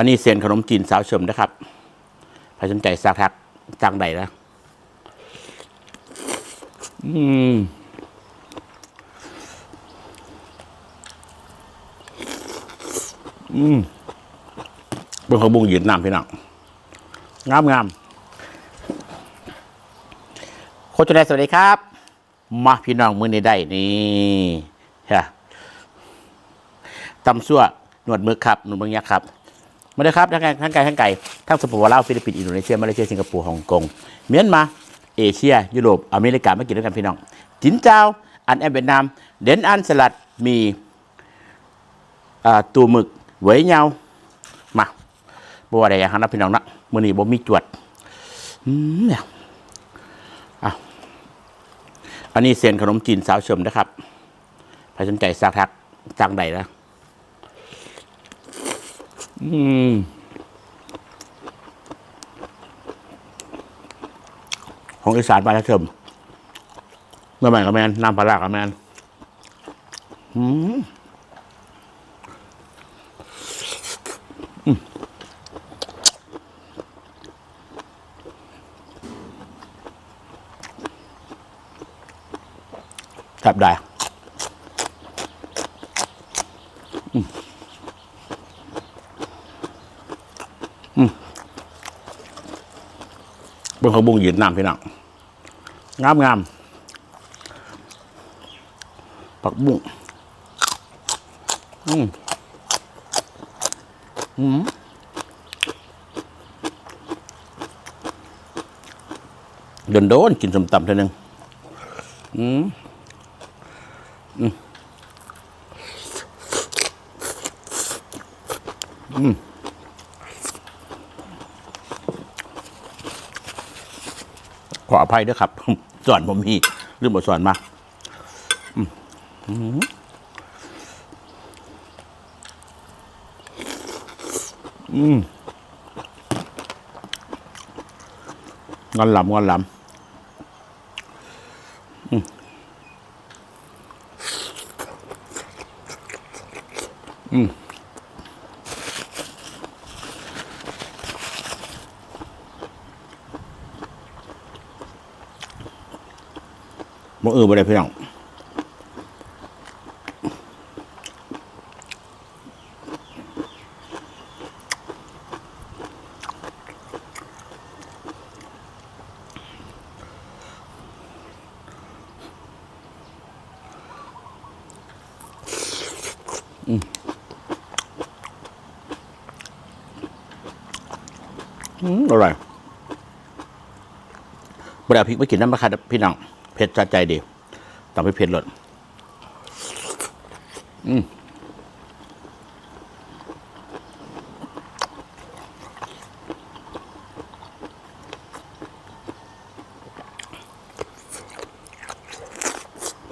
อันนี้เซียนขนมจีนสาวเฉิมนะครับใครสนใจสักทักจังใดนะ อืมอืมเป็นขาวบุงยืนน้ำพี่น้องงามงามโคชนายสวัสดีครับ มาพี่น้องมือในได้นี่ฮะตำซั่วหนวดมือครับ หนวดมือยักษ์ครับ มาเลยครับทั้งไก่ทั้งไก่ทั้งไก่ทั้งสปปลาวฟิลิปปินส์อินโดนีเซียมาเลเซียสิงคโปร์ฮ่องกงเมียนมาเอเชีย ยุโรปอเมริกามากินด้วยกันพี่น้องจินเจ้า อันแอมเวียดนาม เดนอันสลัดมีตัวหมึกเหวยเหยามาบัวอะไรอย่างนั้นนะพี่น้องนะมือนี้บ่มีจวดอืมเนี่ยอะอันนี้เซียนขนมจีนสาวเฉิมนะครับใครสนใจสักทักจังใดนะ อืมของอีสานปลาทะเทิมเมื่อไหร่กับแมนน้ำปลาร้ากับแมนอืมอืมจับได้ เป็นขาวบุงยืนน้ำพี่น้องงามงามผักบุ้งอืมอืมโดนโดนกินสมตำเท่านึงอืมอืมอืม ขออภัยด้วยครับ สอนผมมีเรื่องบทสอนมาอืมงอนหลำงอนหลำอืม บ่เออบ่ได้พี่น้องอืมอร่อยบ่ได้เอาพริกไปกินน้ำมะขามพี่น้อง เผ็ดจัดใจดีต้องไปเผ็ดรสอืม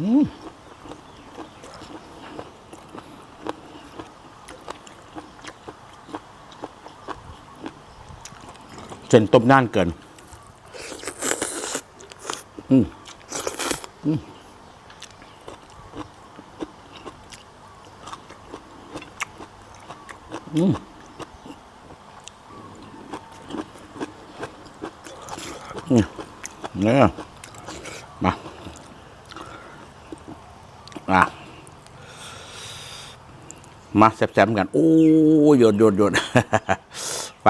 อืมเส้นต้มน่านเกิน อืม อืมเนี่ยมาอะมาแซ่บๆกัน โอ้ยโยนโยนโยนไป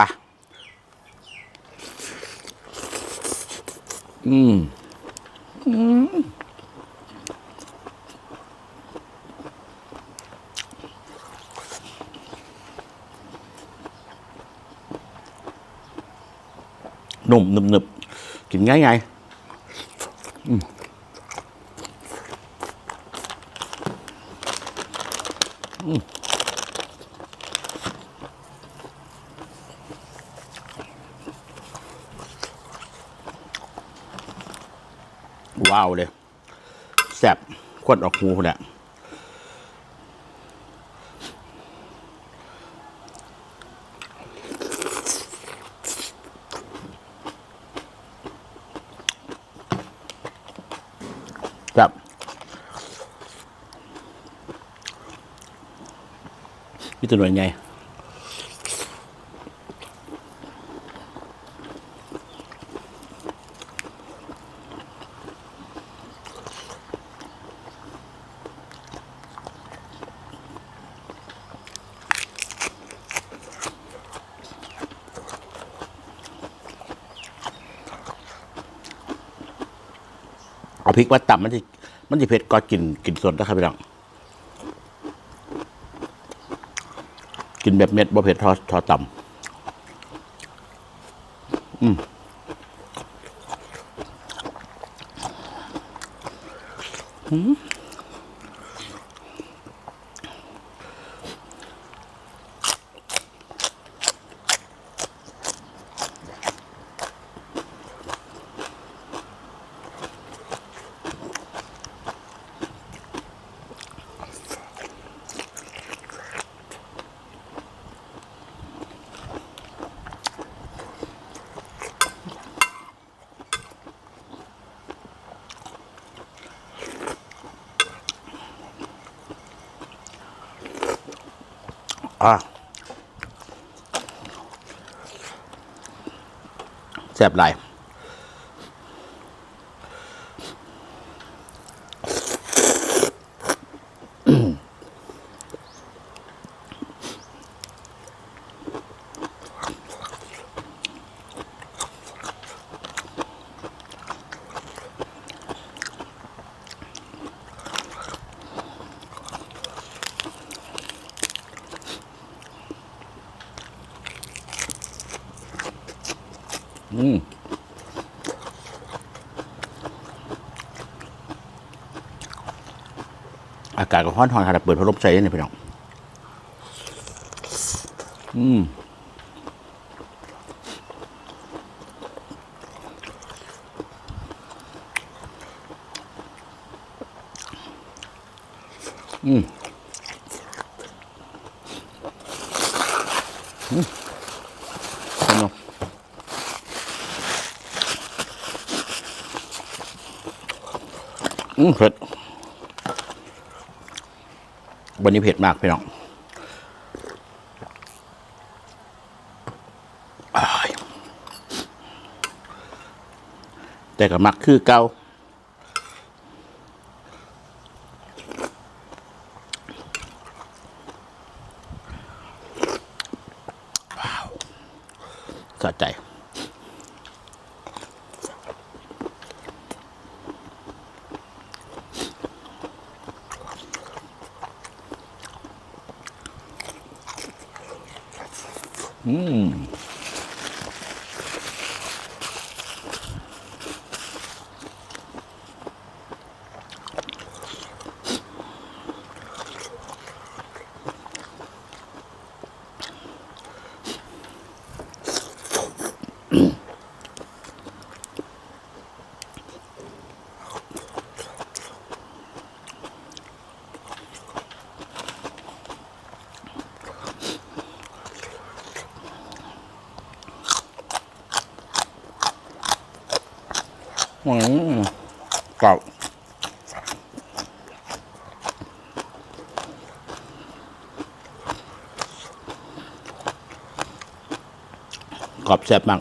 อืม อืม นุ่มหนึบหนึบกินง่ายไงอืมอืมว้าวเลยแซ่บควนออกหูแหละ มีตัวหนยใหญ่เอาพริกว่าต่ำมันจะมันจะเผ็ดก็กลิ่นกลิ่นสดนะครับพี่น้อง กินแบบเม็ดบ่เผ็ดทอทอต่ำอืมอืม อะแซ่บหลาย อืม อากาศก็ร้อนหอนขนาดเปิดพัดลมใส่เนี่ยพี่น้องอืมอืมอืมสนุกอืมเผ็ด วันนี้เผ็ดมากพี่น้องแต่ก็มักคือเก่า อื อืมกรอบกรอบแซ่บมาก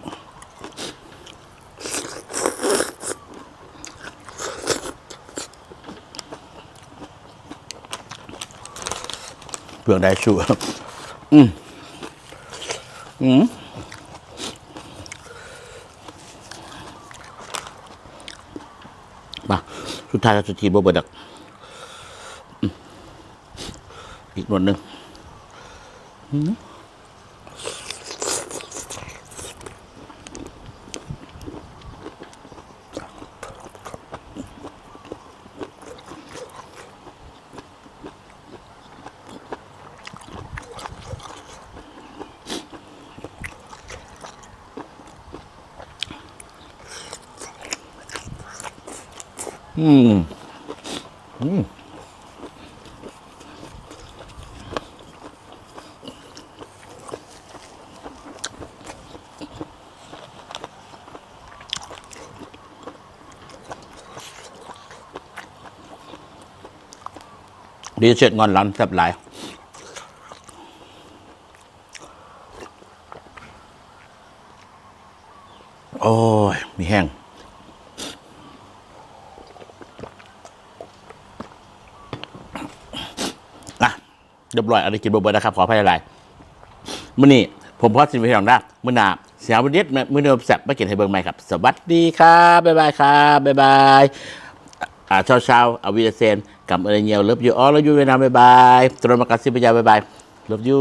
เปลืองได้ชัวอืมอืม มาสุด ทายสุจะทีบเบิดดัก อีกหนวดหนึ่ง อืมอืมดีเสร็จงอนหลันแซ่บหลายโอ้ย มีแห้ง อะเร้อยอะไรกินเบอร์นะครับขออภัยอะไรมื่อนี้ผมพอสินวิทยางด้ามื่อนาเสียงวันนี้มื่อเดิมแซ่บมากินให้เบิ่งใหม่ครับ สวัสดีครับบ๊ายบายครับบ๊ายบายอ่าเช้าเช้าอาวิเดเซนกับเอเรเนียลเลิฟยูอ๋อเลิฟยูเวียดนามบายบายตรนมากาซิบยาบ๊ายบายเลิฟยู